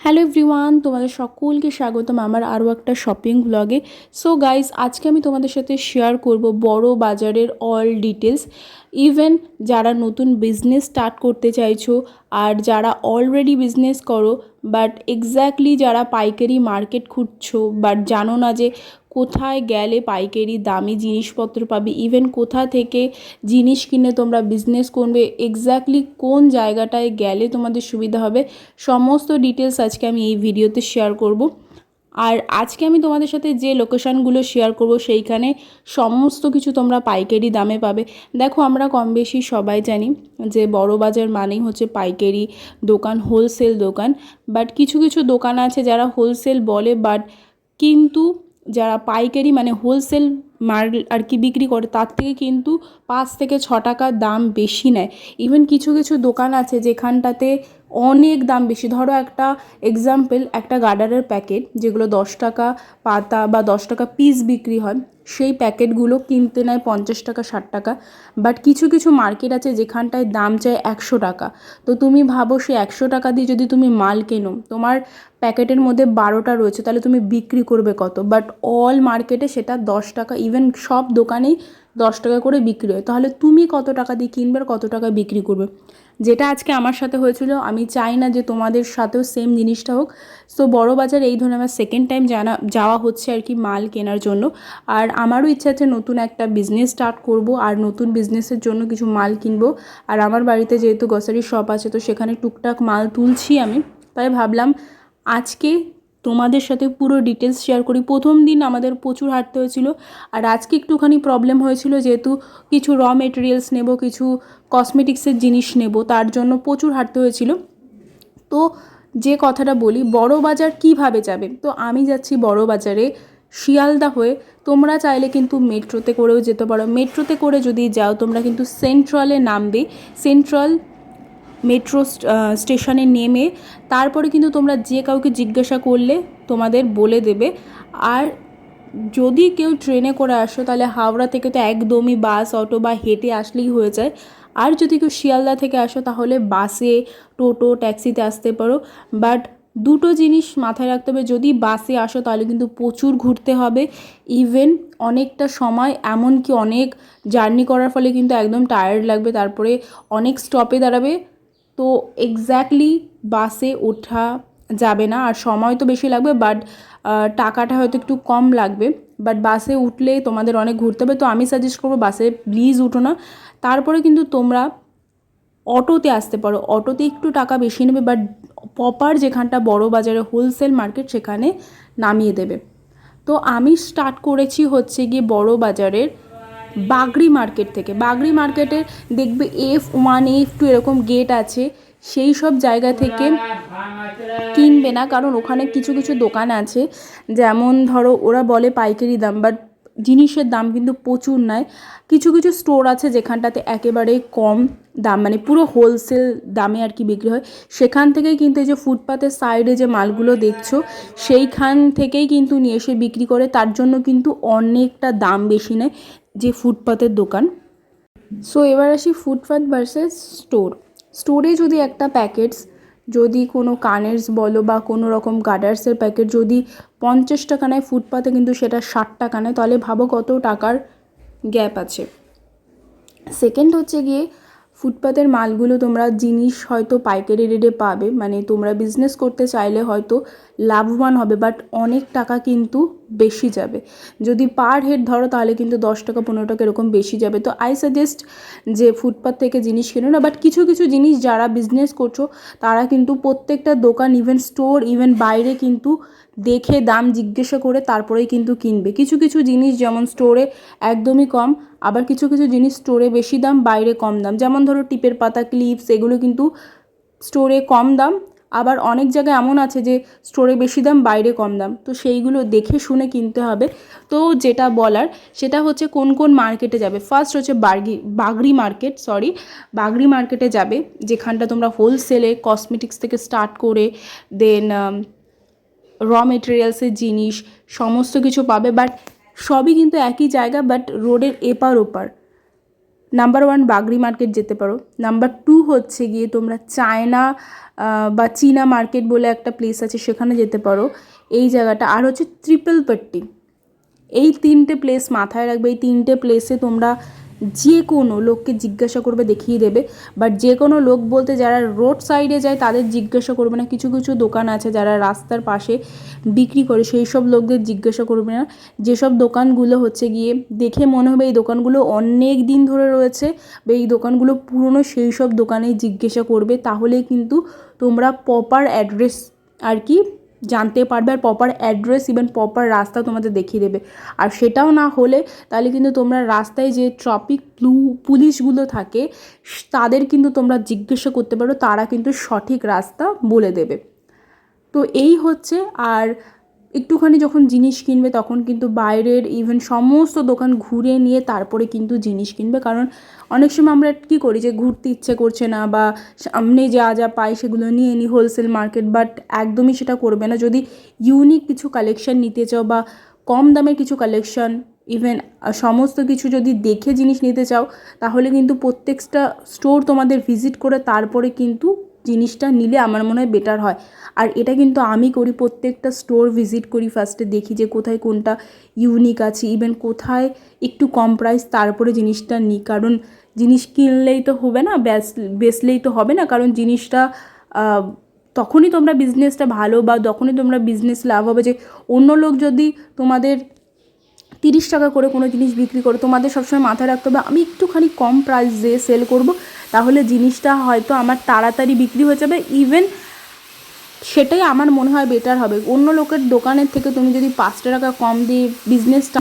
Hello everyone, তোমাদের সকলকে স্বাগতম আমার আরও একটা শপিং ব্লগে সো গাইজ আজকে আমি তোমাদের সাথে শেয়ার করব বড় বাজারের অল ডিটেলস ইভেন যারা নতুন বিজনেস স্টার্ট করতে চাইছো আর যারা অলরেডি বিজনেস করো বাট এক্স্যাক্টলি যারা পাইকারি মার্কেট খুঁজছো বাট জানো না যে কোথায় গেলে পাইকারি দামি জিনিসপত্র পাবে? ইভেন কোথা থেকে জিনিস কিনে তোমরা বিজনেস করবে? এক্স্যাক্টলি কোন জায়গাটায় গেলে তোমাদের সুবিধা হবে? সমস্ত ডিটেলস আজকে আমি এই ভিডিওতে শেয়ার করব। আর আজকে আমি তোমাদের সাথে যে লোকেশানগুলো শেয়ার করব, সেইখানে সমস্ত কিছু তোমরা পাইকারি দামে পাবে। দেখো, আমরা কম বেশি সবাই জানি যে বড় বাজার মানেই হচ্ছে পাইকারি দোকান হোলসেল দোকান। বাট কিছু কিছু দোকান আছে যারা হোলসেল বলে বাট কিন্তু যারা পাইকারি মানে হোলসেল মার আর কি বিক্রি করে, তার থেকে কিন্তু পাঁচ থেকে ছ টাকা দাম বেশি নেয়। ইভেন কিছু কিছু দোকান আছে যেখানটাতে অনেক দাম বেশি। ধরো একটা এক্সাম্পল একটা গার্ডারের প্যাকেট যেগুলো দশ টাকা পাতা বা দশ টাকা পিস বিক্রি হয়, সেই প্যাকেটগুলো কিনতে নেয় পঞ্চাশ টাকা, ষাট টাকা। বাট কিছু কিছু মার্কেট আছে যেখানটায় দাম চায় একশো টাকা। তো তুমি ভাবো সে একশো টাকা দিয়ে যদি তুমি মাল কেনো, তোমার প্যাকেটের মধ্যে বারোটা রয়েছে, তাহলে তুমি বিক্রি করবে কত? বাট অল মার্কেটে সেটা দশ টাকা ইভেন সব দোকানেই দশ টাকা করে বিক্রি হয়। তাহলে তুমি কত টাকা দিয়ে কিনবে আর কত টাকা বিক্রি করবে? যেটা আজকে আমার সাথে হয়েছিল, আমি চাই না যে তোমাদের সাথেও সেম জিনিসটা হোক। সো বড় বাজার এই ধরনের আমার সেকেন্ড টাইম জানা, যাওয়া হচ্ছে আর কি মাল কেনার জন্য। আর আমারও ইচ্ছা আছে নতুন একটা বিজনেস স্টার্ট করব আর নতুন বিজনেসের জন্য কিছু মাল কিনবো। আর আমার বাড়িতে যেহেতু গ্রসারি শপ আছে, তো সেখানে টুকটাক মাল তুলছি আমি। তাই ভাবলাম আজকে তোমাদের সাথে পুরো ডিটেলস শেয়ার করি। প্রথম দিন আমাদের প্রচুর হাঁটতে হয়েছিল, আর আজকে একটুখানি প্রবলেম হয়েছিল যেহেতু কিছু র মেটেরিয়ালস নেব, কিছু কসমেটিক্সের জিনিস নেব, তার জন্য প্রচুর হাঁটতে হয়েছিল। তো যে কথাটা বলি, বড় বাজার কীভাবে যাবে? তো আমি যাচ্ছি বড় বাজারে, শিয়ালদা হয়ে। তোমরা চাইলে কিন্তু মেট্রোতে করেও যেতে পারো। মেট্রোতে করে যদি যাও, তোমরা কিন্তু সেন্ট্রালে নামবে। সেন্ট্রাল মেট্রো স্টেশনে নেমে তারপরে কিন্তু তোমরা যে কাউকে জিজ্ঞাসা করলে তোমাদের বলে দেবে। আর যদি কেউ ট্রেনে করে আসো, তাহলে হাওড়া থেকে তো একদমই বাস, অটো বা হেঁটে আসলেই হয়ে যায়। আর যদি কেউ শিয়ালদা থেকে আসো, তাহলে বাসে, টোটো, ট্যাক্সিতে আসতে পারো। বাট দুটো জিনিস মাথায় রাখতে হবে, যদি বাসে আসো, তাহলে কিন্তু প্রচুর ঘুরতে হবে। ইভেন অনেকটা সময়, এমনকি অনেক জার্নি করার ফলে কিন্তু একদম টায়ার্ড লাগবে। তারপরে অনেক স্টপে দাঁড়াবে। তো এক্স্যাক্টলি বাসে ওঠা যাবে না, আর সময় তো বেশি লাগবে বাট টাকাটা হয়তো একটু কম লাগবে। বাট বাসে উঠলে তোমাদের অনেক ঘুরতে হবে, তো আমি সাজেস্ট করব বাসে প্লিজ উঠো না। তারপরে কিন্তু তোমরা অটোতে আসতে পারো। অটোতে একটু টাকা বেশি নেবে বাট প্রপার যেখানটা বড় বাজারে হোলসেল মার্কেট সেখানে নামিয়ে দেবে। তো আমি স্টার্ট করেছি হচ্ছে গিয়ে বড় বাজারের বাগড়ি মার্কেট থেকে। বাগড়ি মার্কেটের দেখবে এফ ওয়ান এফ টু এরকম গেট আছে। সেই সব জায়গা থেকে কিনবে না, কারণ ওখানে কিছু কিছু দোকান আছে। যেমন ধরো ওরা বলে পাইকারি দাম বাট জিনিসের দাম কিন্তু প্রচুর নেয় কিছু কিছু স্টোর আছে যেখানটাতে একেবারে কম দাম মানে পুরো হোলসেল দামে আর কি বিক্রি হয়। সেখান থেকেই কিন্তু এই যে ফুটপাতের সাইডে যে মালগুলো দেখছ, সেইখান থেকেই কিন্তু নিয়ে এসে বিক্রি করে। তার জন্য কিন্তু অনেকটা দাম বেশি নেয় যে ফুটপাতের দোকান। সো এবার আসি ফুটপাথ ভার্সেস স্টোর স্টোরে যদি একটা প্যাকেটস যদি কোনো কানেরস বলো বা কোনো রকম গার্ডার্সের প্যাকেট যদি পঞ্চাশ টাকা নেয়, ফুটপাতে কিন্তু সেটা ষাট টাকা নেয়। তাহলে ভাবো কত টাকার গ্যাপ আছে। সেকেন্ড হচ্ছে গিয়ে ফুটপাতের মালগুলো তোমরা জিনিস হয়তো পাইকারি রেটে পাবে। মানে তোমরা বিজনেস করতে চাইলে হয়তো লাভবান হবে বাট অনেক টাকা কিন্তু বেশি যাবে। যদি পার হেড ধরো, তাহলে কিন্তু দশ টাকা, পনেরো টাকা এরকম বেশি যাবে। তো আই সাজেস্ট যে ফুটপাথ থেকে জিনিস কেনো না বাট কিছু কিছু জিনিস যারা বিজনেস করছ, তারা কিন্তু প্রত্যেকটা দোকান ইভেন স্টোর ইভেন বাইরে কিন্তু দেখে দাম জিজ্ঞাসা করে তারপরেই কিন্তু কিনবে। কিছু কিছু জিনিস যেমন স্টোরে একদমই কম, আবার কিছু কিছু জিনিস স্টোরে বেশি দাম, বাইরে কম দাম। যেমন ধরো টিপের পাতা ক্লিপস এগুলো কিন্তু স্টোরে কম দাম আবার অনেক জায়গায় এমন আছে যে স্টোরে বেশি দাম, বাইরে কম দাম। তো সেইগুলো দেখে শুনে কিনতে হবে। তো যেটা বলার, সেটা হচ্ছে কোন কোন মার্কেটে যাবে। ফার্স্ট হচ্ছে বার্গি বাগড়ি মার্কেট সরি বাগড়ি মার্কেটে যাবে, যেখানটা তোমরা হোলসেলে কসমেটিক্স থেকে স্টার্ট করে দেন র মেটেরিয়ালসের জিনিস, সমস্ত কিছু পাবে। বাট সবই কিন্তু একই জায়গা বাট রোডের এপার ওপার নাম্বার ওয়ান বাগরি মার্কেট যেতে পারো। নাম্বার টু হচ্ছে গিয়ে তোমরা চায়না বা চীনা মার্কেট বলে একটা প্লেস আছে, সেখানে যেতে পারো। এই জায়গাটা। আর হচ্ছে ট্রিপল পট্টি। এই তিনটে প্লেস মাথায় রাখবে। এই তিনটে প্লেসে তোমরা যে কোনো লোককে জিজ্ঞাসা করবে, দেখিয়ে দেবে। বাট যে কোনো লোক বলতে যারা রোড সাইডে যায়, তাদের জিজ্ঞাসা করবে না। কিছু কিছু দোকান আছে যারা রাস্তার পাশে বিক্রি করে, সেই সব লোকদের জিজ্ঞাসা করবে না। যেসব দোকানগুলো হচ্ছে গিয়ে দেখে মনে হবে এই দোকানগুলো অনেক দিন ধরে রয়েছে বা এই দোকানগুলো পুরনো, সেই সব দোকানেই জিজ্ঞাসা করবে। তাহলেই কিন্তু তোমরা প্রপার অ্যাড্রেস আর কি জানতে পারবে আর প্রপার অ্যাড্রেস ইভেন প্রপার রাস্তা তোমাদের দেখিয়ে দেবে। আর সেটাও না হলে তাহলে কিন্তু তোমরা রাস্তায় যে ট্রাফিক পুলিশগুলো থাকে, তাদের কিন্তু তোমরা জিজ্ঞাসা করতে পারো, তারা কিন্তু সঠিক রাস্তা বলে দেবে। তো এই হচ্ছে, আর একটুখানি যখন জিনিস কিনবে তখন কিন্তু বাইরের ইভেন সমস্ত দোকান ঘুরে নিয়ে তারপরে কিন্তু জিনিস কিনবে। কারণ অনেক সময় আমরা কী করি যে ঘুরতে ইচ্ছে করছে না বা সামনে যা যা পাই সেগুলো নিয়ে নিই হোলসেল মার্কেট বাট একদমই সেটা করবে না। যদি ইউনিক কিছু কালেকশন নিতে চাও বা কম দামের কিছু কালেকশন ইভেন সমস্ত কিছু যদি দেখে জিনিস নিতে চাও, তাহলে কিন্তু প্রত্যেকটা স্টোর তোমাদের ভিজিট করে তারপরে কিন্তু জিনিসটা নিলে আমার মনে হয় বেটার হয়। আর এটা কিন্তু আমি করি, প্রত্যেকটা স্টোর ভিজিট করি ফার্স্টে দেখি যে কোথায় কোনটা ইউনিক আছে ইভেন কোথায় একটু কম প্রাইস তারপরে জিনিসটা নিই। কারণ জিনিস কিনলেই তো হবে না ব্যাস বেচলেই তো হবে না। কারণ জিনিসটা তখনই তোমরা বিজনেসটা ভালো বা তখনই তোমরা বিজনেস লাভ হবে যে অন্য লোক যদি তোমাদের তিরিশ টাকা করে কোনো জিনিস বিক্রি করো, তোমাদের সবসময় মাথায় রাখতে হবে, আমি একটুখানি কম প্রাইস দিয়ে সেল করব, তাহলে জিনিসটা হয়তো আমার তাড়াতাড়ি বিক্রি হয়ে যাবে ইভেন সেটাই আমার মনে হয় বেটার হবে। অন্য লোকের দোকানের থেকে তুমি যদি পাঁচটা টাকা কম দিয়ে বিজনেসটা